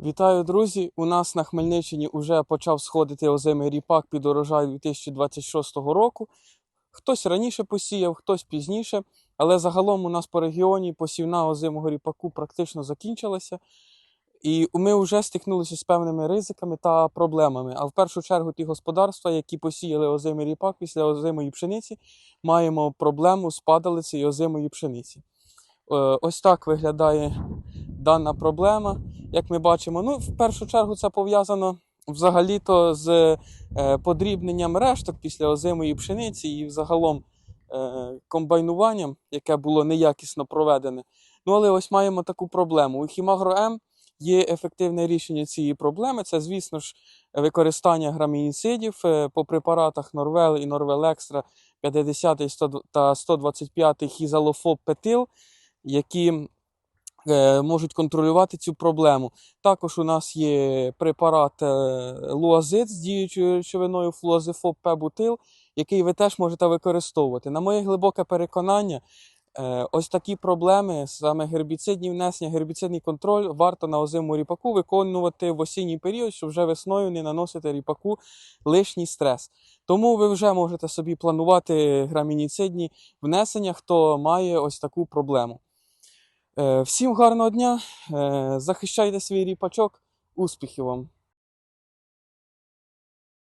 Вітаю, друзі! У нас на Хмельниччині вже почав сходити озимий ріпак під урожай 2026 року. Хтось раніше посіяв, хтось пізніше, але загалом у нас по регіоні посівна озимого ріпаку практично закінчилася. І ми вже стикнулися з певними ризиками та проблемами. А в першу чергу ті господарства, які посіяли озимий ріпак після озимої пшениці, маємо проблему з падалицею озимої пшениці. Е, Ось так виглядає дана проблема. Як ми бачимо, ну в першу чергу це пов'язано взагалі-то з е, подрібненням решток після озимої пшениці і взагалом е, комбайнуванням, яке було неякісно проведене. Ну але ось маємо таку проблему. У Хімагро М є ефективне рішення цієї проблеми. Це, звісно ж, використання грамініцидів е, по препаратах Норвел і Норвел Екстра 50 та 125 хізалофоб петил, які можуть контролювати цю проблему. Також у нас є препарат е, луазит з діючою речовиною флуазифоб П-бутил, який ви теж можете використовувати. На моє глибоке переконання, е, ось такі проблеми, саме гербіцидні внесення, гербіцидний контроль варто на озиму ріпаку виконувати в осінній період, щоб вже весною не наносити ріпаку лишній стрес. Тому ви вже можете собі планувати грамініцидні внесення, хто має ось таку проблему. Е, Всім гарного дня, е, захищайте свій ріпачок, успіхів вам!